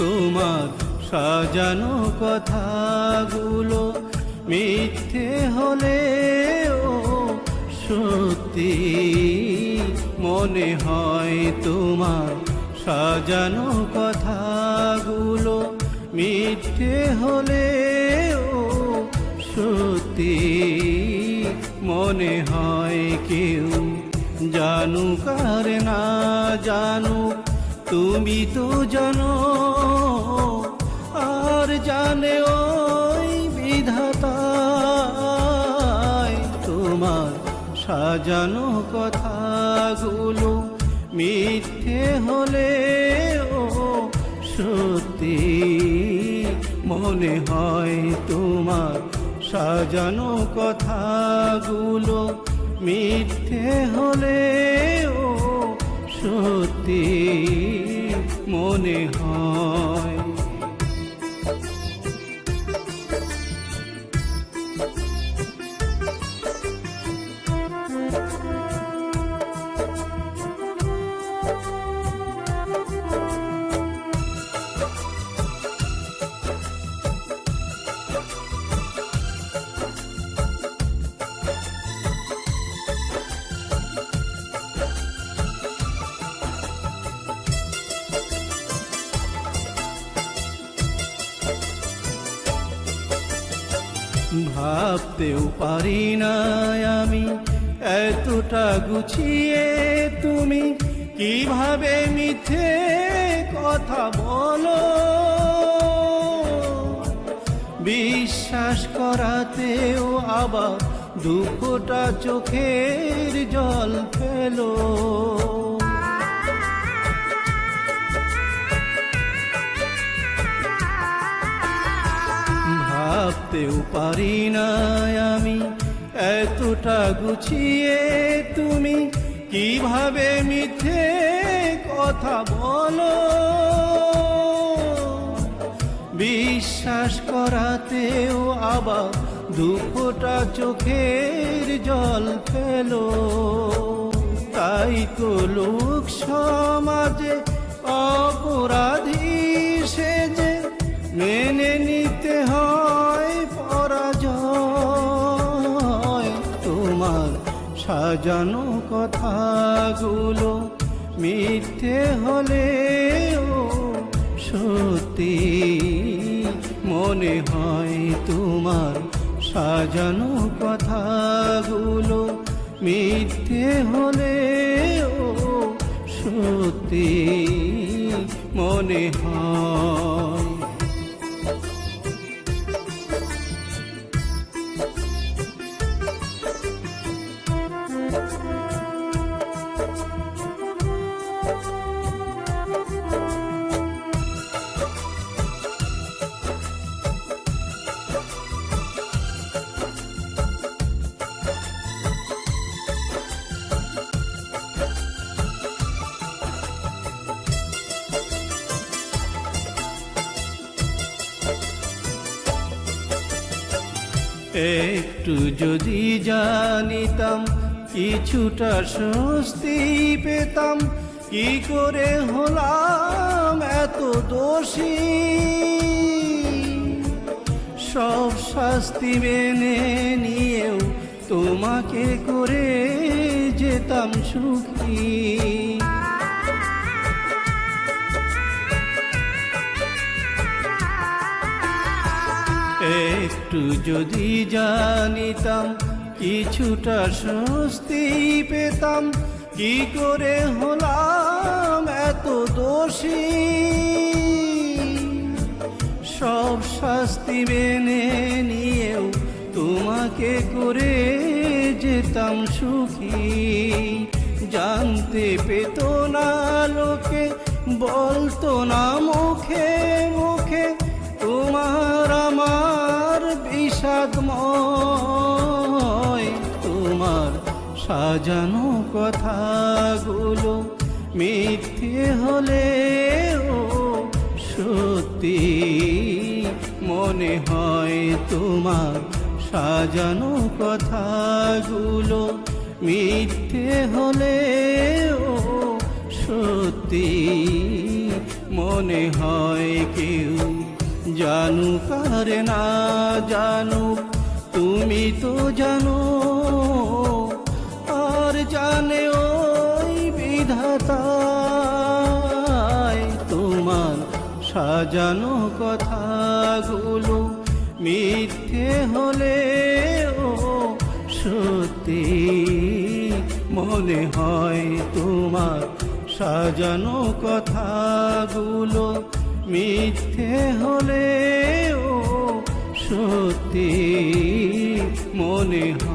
তোমার সাজানো কথাগুলো মিথ্যে হলে ও সত্যি মনে হয় তোমার সাজানো কথাগুলো মিথ্যে হলে ও সত্যি মনে হয় কেউ জানুক আর না জানুক তুমি তো জানো, আর জানে ওই বিধাতায় তোমার সাজানো কথাগুলো মিথ্যে হলে ও সত্যি মনে হয় তোমার সাজানো কথাগুলো মিথ্যে হলেও সত্যি মনে হয়। ভাবতেও পারি না আমি। এতটা গুছিয়ে তুমি কীভাবে মিথ্যে কথা বলো? বিশ্বাস করাতেও আবার দুঃখটা চোখের জল ফেলো। ভাবতেও পারি না আমি। এতটা গুছিয়ে তুমি কীভাবে মিথ্যে কথা বলো? বিশ্বাস করাতেও আবার দুঃখটা চোখের জল ফেলো। তাই তো লোক সমাজে অপরাধী সেজে মেনে সাজানো কথাগুলো, মিথ্যে হলেও সত্যি মনে হয় তোমার সাজানো কথাগুলো, মিথ্যে হলেও সত্যি মনে হয়। একটু যদি জানিতাম, কিছুটা স্বস্তি পেতাম। কি করে হলাম এত দোষী? সব শাস্তি মেনে নিয়েও তোমাকে করে যেতাম সুখী। একটু যদি জানিতাম, কিছুটা স্বস্তি পেতাম। কি করে হলাম এত দোষী? সব শাস্তি মেনে নিয়েও তোমাকে করে যেতাম সুখী। জানতে পেত না লোকে, বলতো না সাজানো কথাগুলো মিথ্যে হলে ও সত্যি মনে হয় তোমার সাজানো কথাগুলো মিথ্যে হলে ও সত্যি মনে হয় কেউ জানুক আর না জানুক, তুমি তো জানো জানে ওই বিধাতায় তোমার সাজানো কথাগুলো, মিথ্যে হলে ও সত্যি মনে হয় তোমার সাজানো কথাগুলো, মিথ্যে হলে ও সত্যি মনে হয়